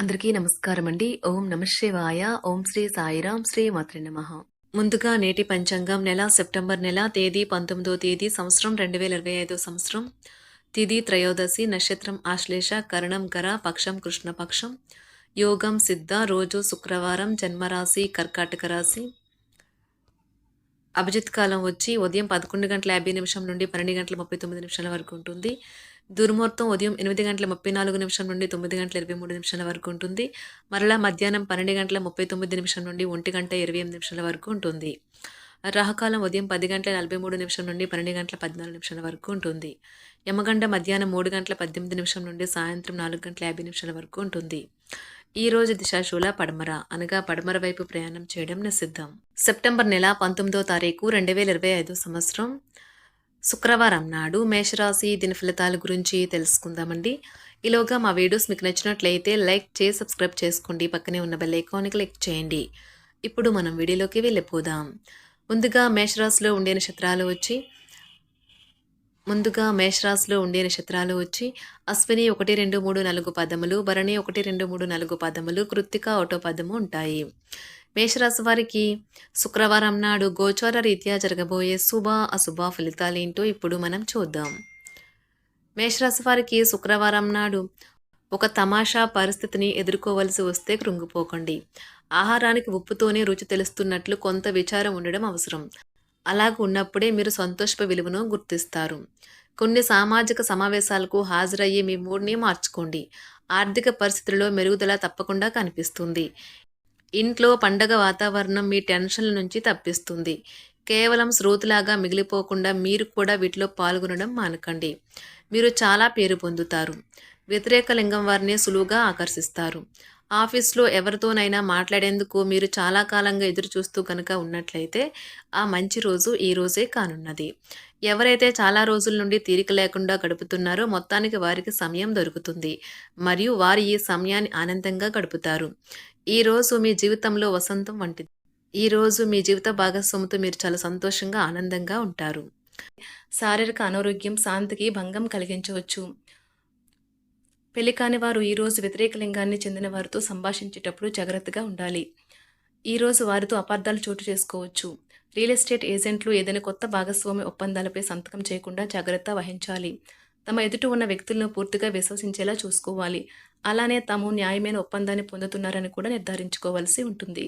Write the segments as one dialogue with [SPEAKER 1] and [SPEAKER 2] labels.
[SPEAKER 1] అందరికీ నమస్కారం అండి ఓం నమశివాయ ఓం శ్రీ సాయిరాం. శ్రీ మాత్రి నమ. ముందుగా నేటి పంచాంగం నెల సెప్టెంబర్ నెల తేదీ పంతొమ్మిదో తేదీ సంవత్సరం రెండు వేల ఇరవై ఐదో సంవత్సరం. తిది త్రయోదశి నక్షత్రం ఆశ్లేష కరణం కర పక్షం కృష్ణపక్షం యోగం సిద్ధ రోజు శుక్రవారం జన్మరాశి కర్కాటక రాశి. అభిజిత్ కాలం వచ్చి ఉదయం పదకొండు గంటల యాభై నిమిషం నుండి పన్నెండు గంటల ముప్పై తొమ్మిది నిమిషాల వరకు ఉంటుంది. దుర్ముహూర్తం ఉదయం ఎనిమిది గంటల ముప్పై నాలుగు నిమిషం నుండి తొమ్మిది గంటల ఇరవై మూడు నిమిషాల వరకు ఉంటుంది. మరలా మధ్యాహ్నం పన్నెండు గంటల ముప్పై తొమ్మిది నిమిషం నుండి ఒంటి గంట ఇరవై ఎనిమిది నిమిషాల వరకు ఉంటుంది. రాహకాలం ఉదయం పది గంటల నలభై మూడు నిమిషం నుండి పన్నెండు గంటల పద్నాలుగు నిమిషాల వరకు ఉంటుంది. యమగండ మధ్యాహ్నం మూడు గంటల పద్దెనిమిది నిమిషం నుండి సాయంత్రం నాలుగు గంటల యాభై నిమిషాల వరకు ఉంటుంది. ఈ రోజు దిశాశూల పడమర అనగా పడమర వైపు ప్రయాణం చేయడం నిషిద్ధం. సెప్టెంబర్ నెల పంతొమ్మిదో తారీఖు రెండు వేల ఇరవై ఐదో సంవత్సరం. శుక్రవారం నాడు మేషరాశి దీని ఫలితాల గురించి తెలుసుకుందామండి. ఈలోగా మా వీడియోస్ మీకు నచ్చినట్లయితే లైక్ చేసి సబ్స్క్రైబ్ చేసుకోండి. పక్కనే ఉన్న బెల్ ఐకాన్ని క్లిక్ చేయండి. ఇప్పుడు మనం వీడియోలోకి వెళ్ళిపోదాం. ముందుగా మేషరాశిలో ఉండే నక్షత్రాలు వచ్చి ముందుగా మేషరాశిలో ఉండే నక్షత్రాలు వచ్చి అశ్విని ఒకటి రెండు మూడు నాలుగు పదములు భరణి ఒకటి రెండు మూడు నాలుగు పదములు కృత్తిక ఒకటో పదము ఉంటాయి. మేషరాశి వారికి శుక్రవారం నాడు గోచార రీత్యా జరగబోయే శుభ అశుభ ఫలితాలేంటో ఇప్పుడు మనం చూద్దాం. మేషరాశి వారికి శుక్రవారం నాడు ఒక తమాషా పరిస్థితిని ఎదుర్కోవలసి వస్తే కృంగిపోకండి. ఆహారానికి ఉప్పుతోనే రుచి తెలుస్తున్నట్లు కొంత విచారం ఉండడం అవసరం. అలాగ ఉన్నప్పుడే మీరు సంతోషప విలువను గుర్తిస్తారు. కొన్ని సామాజిక సమావేశాలకు హాజరయ్యే మీ మూడ్ని మార్చుకోండి. ఆర్థిక పరిస్థితుల్లో మెరుగుదల తప్పకుండా కనిపిస్తుంది. ఇంట్లో పండగ వాతావరణం మీ టెన్షన్ల నుంచి తప్పిస్తుంది. కేవలం శ్రోతులాగా మిగిలిపోకుండా మీరు కూడా వీటిలో పాల్గొనడం మానకండి. మీరు చాలా పేరు పొందుతారు. వ్యతిరేక లింగం వారిని సులువుగా ఆకర్షిస్తారు. ఆఫీస్లో ఎవరితోనైనా మాట్లాడేందుకు మీరు చాలా కాలంగా ఎదురు చూస్తూ కనుక ఉన్నట్లయితే ఆ మంచి రోజు ఈ రోజే కానున్నది. ఎవరైతే చాలా రోజుల నుండి తీరిక లేకుండా గడుపుతున్నారో మొత్తానికి వారికి సమయం దొరుకుతుంది. మరియు వారు ఈ సమయాన్ని ఆనందంగా గడుపుతారు. ఈ రోజు మీ జీవితంలో వసంతం వంటిది. ఈ రోజు మీ జీవిత భాగస్వామితో మీరు చాలా సంతోషంగా ఆనందంగా ఉంటారు. శారీరక అనారోగ్యం శాంతికి భంగం కలిగించవచ్చు. పెళ్ళి కాని వారు ఈరోజు వ్యతిరేక లింగాన్ని చెందిన వారితో సంభాషించేటప్పుడు జాగ్రత్తగా ఉండాలి. ఈరోజు వారితో అపార్థాలు చోటు చేసుకోవచ్చు. రియల్ ఎస్టేట్ ఏజెంట్లు ఏదైనా కొత్త భాగస్వామి ఒప్పందాలపై సంతకం చేయకుండా జాగ్రత్త వహించాలి. తమ ఎదుట ఉన్న వ్యక్తులను పూర్తిగా విశ్వసించేలా చూసుకోవాలి. అలానే తాము న్యాయమైన ఒప్పందాన్ని పొందుతున్నారని కూడా నిర్ధారించుకోవాల్సి ఉంటుంది.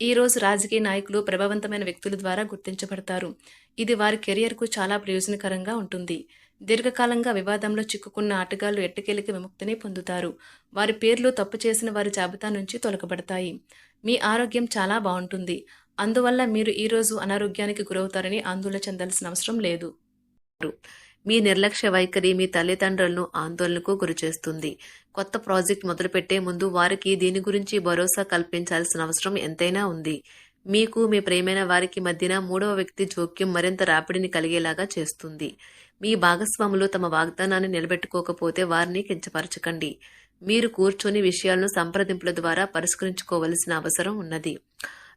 [SPEAKER 1] ఈ రోజు రాజకీయ నాయకులు ప్రభావవంతమైన వ్యక్తుల ద్వారా గుర్తించబడతారు. ఇది వారి కెరియర్కు చాలా ప్రయోజనకరంగా ఉంటుంది. దీర్ఘకాలంగా వివాదంలో చిక్కుకున్న ఆటగాళ్ళు ఎట్టకేలికి విముక్తిని పొందుతారు. వారి పేర్లు తప్పు చేసిన వారి జాబితా నుంచి తొలగబడతాయి. మీ ఆరోగ్యం చాలా బాగుంటుంది. అందువల్ల మీరు ఈరోజు అనారోగ్యానికి గురవుతారని ఆందోళన చెందాల్సిన అవసరం లేదు. మీ నిర్లక్ష్య వైఖరి మీ తల్లిదండ్రులను ఆందోళనకు గురిచేస్తుంది. కొత్త ప్రాజెక్ట్ మొదలుపెట్టే ముందు వారికి దీని గురించి భరోసా కల్పించాల్సిన అవసరం ఎంతైనా ఉంది. మీకు మీ ప్రేమైన వారికి మధ్యన మూడవ వ్యక్తి జోక్యం మరింత రాపిడిని కలిగేలాగా చేస్తుంది. మీ భాగస్వాములు తమ వాగ్దానాన్ని నిలబెట్టుకోకపోతే వారిని కించపరచకండి. మీరు కూర్చొని విషయాలను సంప్రదింపుల ద్వారా పరిష్కరించుకోవలసిన అవసరం ఉన్నది.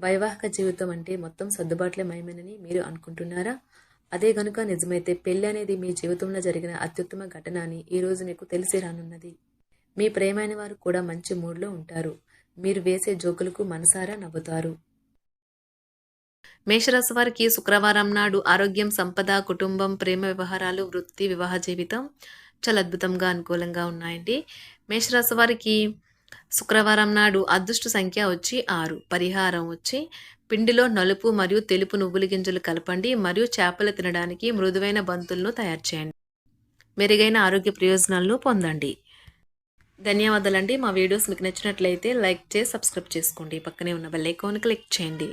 [SPEAKER 1] వైవాహిక జీవితం అంటే మొత్తం సర్దుబాట్లే మయమేనని మీరు అనుకుంటున్నారా? అదే గనుక నిజమైతే పెళ్ళి అనేది మీ జీవితంలో జరిగిన అత్యుత్తమ ఘటన అని ఈరోజు మీకు తెలిసి రానున్నది. మీ ప్రేమైన వారు కూడా మంచి మూడ్లో ఉంటారు. మీరు వేసే జోకులకు మనసారా నవ్వుతారు. మేషరాశి వారికి శుక్రవారం నాడు ఆరోగ్యం సంపద కుటుంబం ప్రేమ వ్యవహారాలు వృత్తి వివాహ జీవితం చాలా అద్భుతంగా అనుకూలంగా ఉన్నాయండి. మేషరాశి వారికి శుక్రవారం నాడు అదృష్ట సంఖ్య వచ్చి ఆరు. పరిహారం వచ్చి పిండిలో నలుపు మరియు తెలుపు నువ్వుల గింజలు కలపండి మరియు చేపలు తినడానికి మృదువైన బంతులను తయారు చేయండి. మెరుగైన ఆరోగ్య ప్రయోజనాలను పొందండి. ధన్యవాదాలండి. మా వీడియోస్ మీకు నచ్చినట్లయితే లైక్ చేసి సబ్స్క్రైబ్ చేసుకోండి. పక్కనే ఉన్న బెల్ ఐకాన్ క్లిక్ చేయండి.